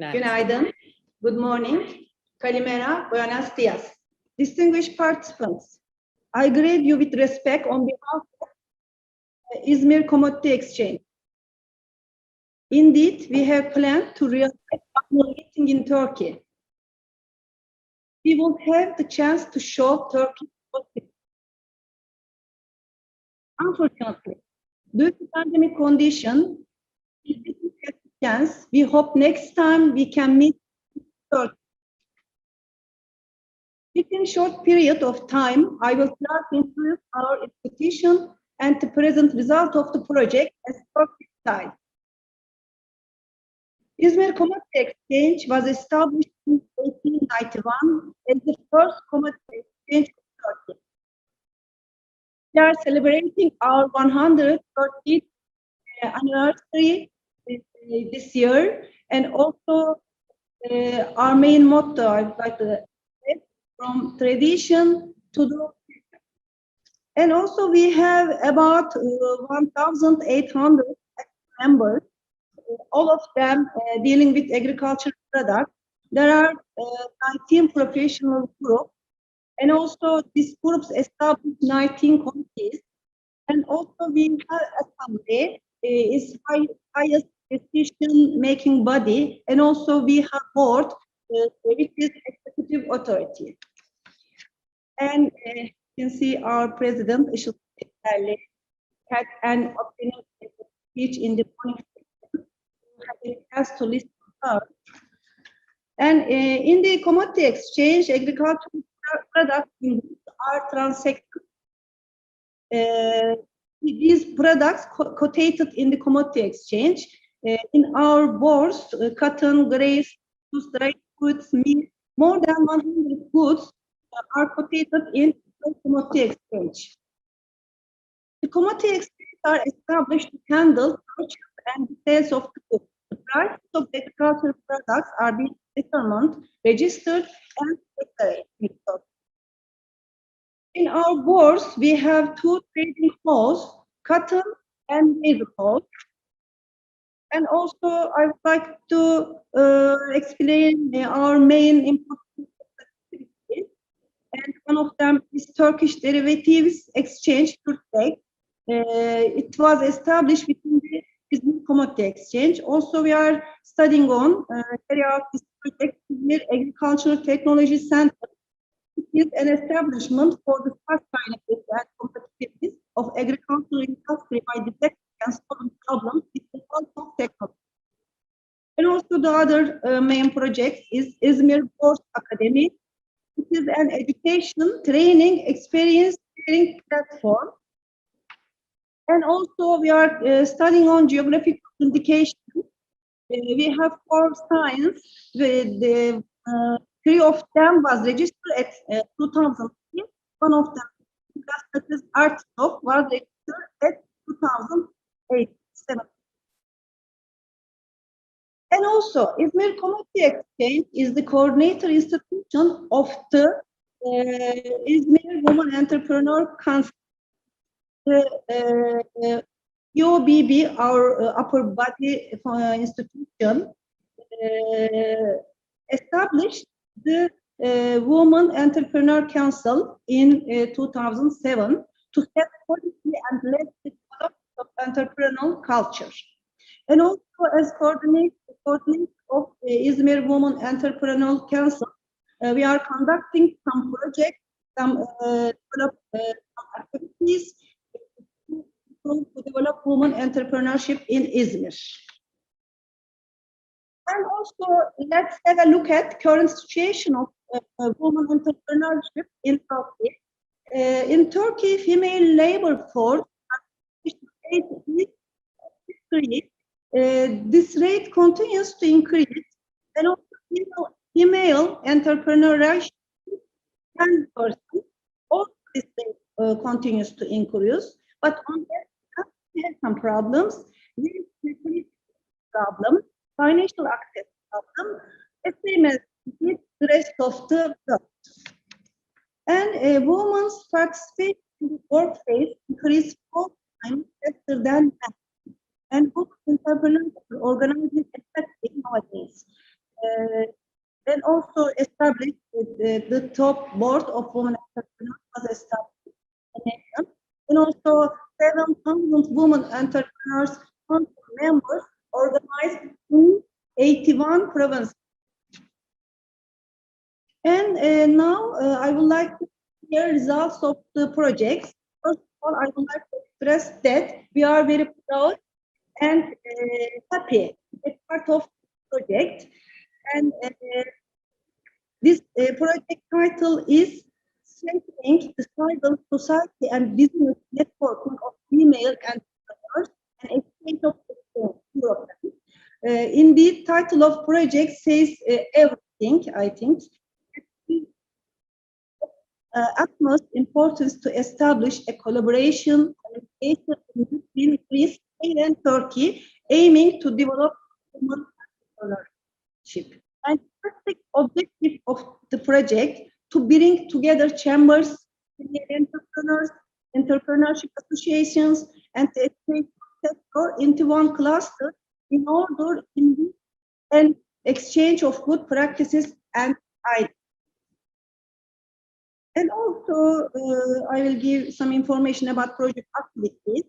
Günaydın. Good morning. Kalimera. Buenos dias. Distinguished participants, I greet you with respect on behalf of Izmir Commodity Exchange. Indeed, we have planned to realize annual meeting in Turkey. We will have the chance to show Turkey. Unfortunately, due to pandemic condition, chance. We hope next time we can meet. Within short period of time, I will to introduce our institution and the present result of the project as Turkey style. Izmir Commodity Exchange was established in 1891 as the first commodity exchange of Turkey. We are celebrating our 130th uh, anniversary this year, and also uh, our main motto, I would like to say, from tradition to the and also we have about uh, 1,800 members, all of them uh, dealing with agricultural products. There are uh, 19 professional groups, and also these groups established 19 committees. And also we have assembly uh, is high, highest decision-making body, and also we have board, uh, which is executive authority. And uh, you can see our president, Işıl had an opening speech in the morning. have a chance to listen to her. And uh, in the commodity exchange, agricultural products are transacted. Uh, these products co- quotated in the commodity exchange. Uh, in our boards, uh, cotton, grapes, dry goods, meat, more than 100 goods are quotated in the commodity exchange. The commodity exchange are established to handle purchase and sales of the goods. The price of agricultural products are being determined, registered, and declared. In our boards, we have two trading halls, cotton and maize hall. And also, I would like to uh, explain our main important activities. And one of them is Turkish Derivatives Exchange Turkey. Uh, it was established within the Business Commodity Exchange. Also, we are studying on uh, carry this project Agricultural Technology Center. It is an establishment for the sustainability and competitiveness of agricultural industry by detecting and solving problems of technology. And also the other uh, main project is Izmir Course Academy. It is an education, training, experience sharing platform. And also we are uh, studying on geographic indication. Uh, we have four science, with the uh, three of them was registered at uh, 2003. One of them, that is art of, was registered at 2008. seven. And also, Izmir Commodity Exchange is the coordinator institution of the uh, Izmir Women Entrepreneur Council. The uh, uh, our uh, upper body uh, institution, uh, established the uh, Women Entrepreneur Council in uh, 2007 to set policy and lead the development of entrepreneurial culture. And also as coordinator, coordinator of uh, Izmir Women Entrepreneurial Council, uh, we are conducting some projects, some uh, develop, uh, activities to to develop women entrepreneurship in Izmir. And also, let's have a look at current situation of uh, uh, women entrepreneurship in Turkey. Uh, in Turkey, female labor force is increase. Uh, this rate continues to increase, and also female, female entrepreneurship, 10 percent, also this uh, continues to increase. But on that, we have some problems. Problem, financial access problem, the same as the rest of the world. And a woman's participation in the workplace increased four times faster than men. And women entrepreneurs are organizing effectively nowadays. uh, and also established the, the top board of women entrepreneurs was established in. And also 700 women entrepreneurs members organized in 81 provinces. And uh, now uh, I would like to hear results of the projects. First of all, I would like to express that we are very proud and uh, part of project. And uh, this uh, project title is Strengthening the Civil Society and Business Networking of Female Entrepreneurs and Exchange of Europe. Uh, in the title of project says uh, everything, I think. Uh, utmost importance to establish a collaboration communication between Greece and Turkey, aiming to develop human entrepreneurship. And the objective of the project to bring together chambers, entrepreneurs, entrepreneurship associations, and the exchange sector into one cluster in order in and exchange of good practices and ideas. And also, uh, I will give some information about project activities.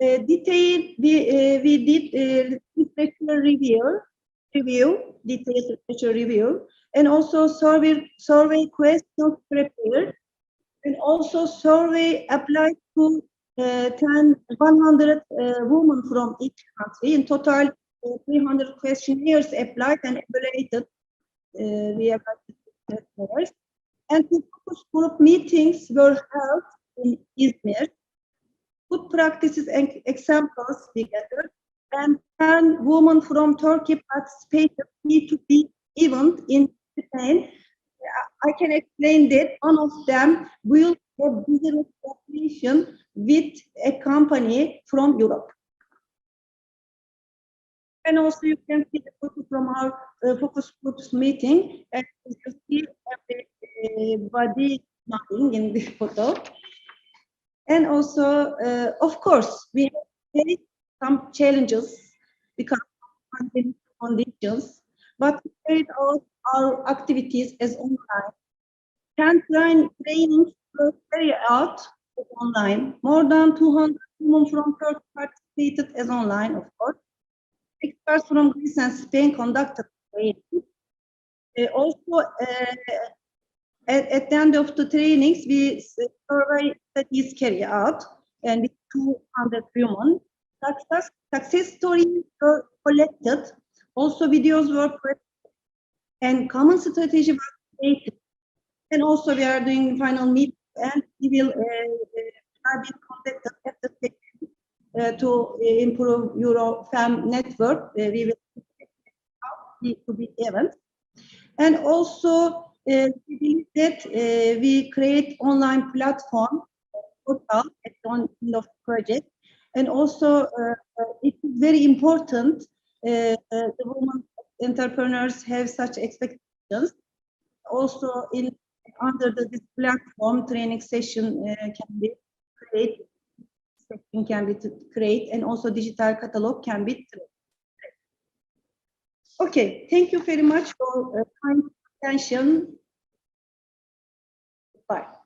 Detailed, we, uh, we did uh, literature review, review, detailed literature review, and also survey, survey questions prepared, and also survey applied to uh, 10, 100 uh, women from each country. In total, uh, 300 questionnaires applied and evaluated. Uh, we have questionnaires. And focus group meetings were held in Izmir. Good practices and examples together. And 10 women from Turkey participated B2B event in Spain. I can explain that one of them will have business cooperation with a company from Europe. And also you can see the photo from our uh, focus groups meeting and you see everybody smiling in this photo. And also, uh, of course, we have some challenges because of pandemic conditions, but we carried out our activities as online. Can train trainings were carried out online. More than 200 women from Turkey participated as online, of course. Experts from Greece and Spain conducted training. Uh, also, uh, at, at the end of the trainings, we survey studies carried out and with 200 women. Success, success stories were collected. Also, videos were created and common strategy was created. And also, we are doing final meet and we will uh, uh, be conducted at the uh, to improve Eurofem network. Uh, we will to be event. And also, uh, we believe that uh, we create online platform portal at the end of project. And also, it is very important the women entrepreneurs have such expectations. Also, in under the, this platform, training session can be created, can be created, and also digital catalog can be. created. Okay, thank you very much for uh, extension. Bye.